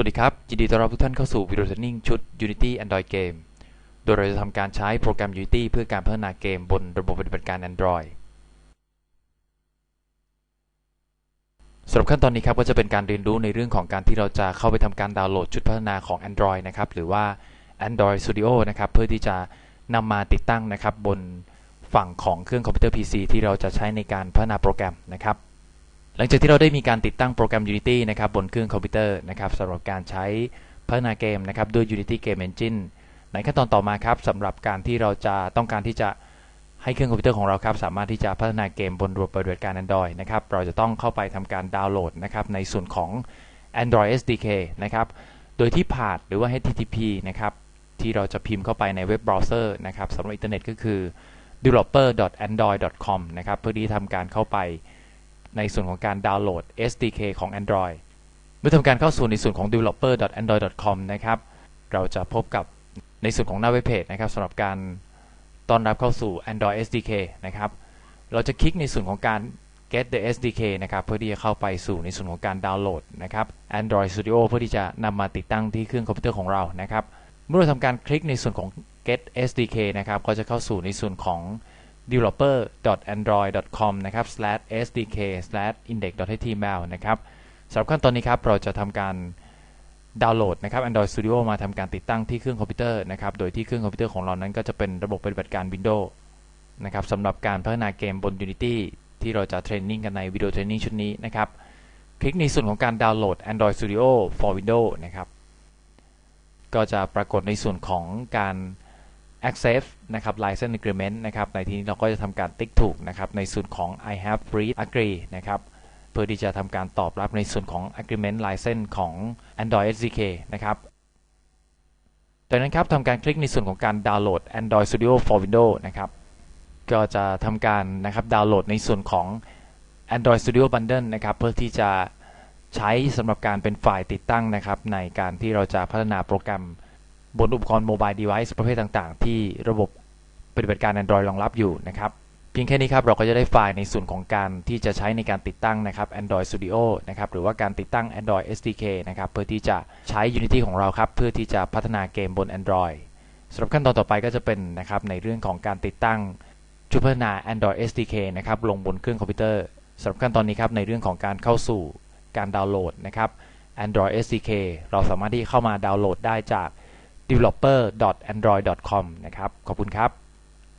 วัสดีครับ ยินดีต้อนรับทุกท่านเข้าสู่วิดีโอเทรนนิ่งชุด Unity Android Game โดยเราจะทำการใช้โปรแกรม Unity เพื่อการพัฒนาเกมบนระบบปฏิบัติการ Android สำหรับขั้นตอนนี้ครับก็จะเป็นการเรียนรู้ในเรื่องของการที่เราจะเข้าไปทำการดาวน์โหลดชุดพัฒนาของ Android นะครับหรือว่า Android Studio นะครับเพื่อที่จะนำมาติดตั้งนะครับบนฝั่งของเครื่องคอมพิวเตอร์ PC ที่เราจะใช้ในการพัฒนาโปรแกรมนะครับ หลังจากที่เราได้มีการติดตั้งโปรแกรม Unity นะครับบนเครื่องคอมพิวเตอร์นะครับสำหรับการใช้พัฒนาเกมนะครับด้วย Unity Game Engine ในขั้นตอนต่อมาครับสำหรับการที่เราจะต้องการที่จะให้เครื่องคอมพิวเตอร์ของเราครับสามารถที่จะพัฒนาเกมบนระบบปฏิบัติการ Android นะครับเราจะต้องเข้าไปทำการดาวน์โหลดนะครับในส่วนของ Android SDK นะครับโดยที่ผ่านหรือว่า HTTP นะครับที่เราจะพิมพ์เข้าไปในเว็บเบราว์เซอร์นะครับสำหรับอินเทอร์เน็ตก็คือ developer.android.com นะครับเพื่อที่ทำการเข้าไป ในส่วนของการดาวน์โหลด SDK ของ Android เมื่อทำการเข้าสู่ในส่วนของ developer.android.com นะครับ เราจะพบกับในส่วนของหน้าเว็บเพจนะครับสำหรับการต้อนรับเข้าสู่ Android SDK นะครับ เราจะคลิกในส่วนของการ get the SDK นะครับ เพื่อที่จะเข้าไปสู่ในส่วนของการดาวน์โหลดนะครับ Android Studio เพื่อที่จะนำมาติดตั้งที่เครื่องคอมพิวเตอร์ของเรานะครับ เมื่อเราทำการคลิกในส่วนของ get SDK นะครับ ก็จะเข้าสู่ในส่วนของ developer.android.com นะครับ sdk/index.html นะครับสำหรับขั้นตอนนี้ครับเราจะทำการดาวน์โหลดนะครับ Android Studio มาทำการติดตั้งที่เครื่องคอมพิวเตอร์นะครับ โดยที่เครื่องคอมพิวเตอร์ของเรานั้นก็จะเป็นระบบปฏิบัติการ Windows นะครับสำหรับการพัฒนาเกมบน Unity ที่เราจะเทรนนิ่งกันในวิดีโอเทรนนิ่งชุดนี้นะครับ คลิกในส่วนของการดาวน์โหลด Android Studio for Windows นะครับ ก็จะปรากฏในส่วนของการ accept นะครับ license agreement นะครับในที่นี้เราก็จะทำการติ๊กถูกนะครับในส่วนของ I have read agree นะครับเพื่อที่จะทำการตอบรับในส่วนของ agreement license ของ Android SDK นะครับจากนั้นครับทำการคลิกในส่วนของการดาวน์โหลด Android Studio for Windows นะครับก็จะทำการนะครับดาวน์โหลดในส่วนของ Android Studio Bundle นะครับเพื่อที่จะใช้สำหรับการเป็นฝ่ายติดตั้งนะครับในการที่เราจะพัฒนาโปรแกรม บนอุปกรณ์โมบายเดเวิ์ประเภทต่างๆ ที่ระบบปฏิบัติการ Android รองรับอยู่นะครับเพียงแค่นี้ครับเราก็จะได้ไฟล์ในส่วนของการที่จะใช้ในการติดตั้งนะครับ Android Studio นะครับหรือว่าการติดตั้ง Android SDK นะครับเพื่อที่จะใช้ Unity ของเราครับเพื่อที่จะพัฒนาเกมบน Android สำหรับขั้นตอนต่อไปก็จะเป็นนะครับในเรื่องของการติดตั้งชุดพัฒนา Android SDK นะครับลงบนเครื่องคอมพิวเตอร์สำหรับขั้นตอนนี้ครับในเรื่องของการเข้าสู่การดาวน์โหลดนะครับ Android SDK เราสามารถที่เข้ามาดาวน์โหลดได้จาก developer.android.com นะครับ ขอบคุณครับ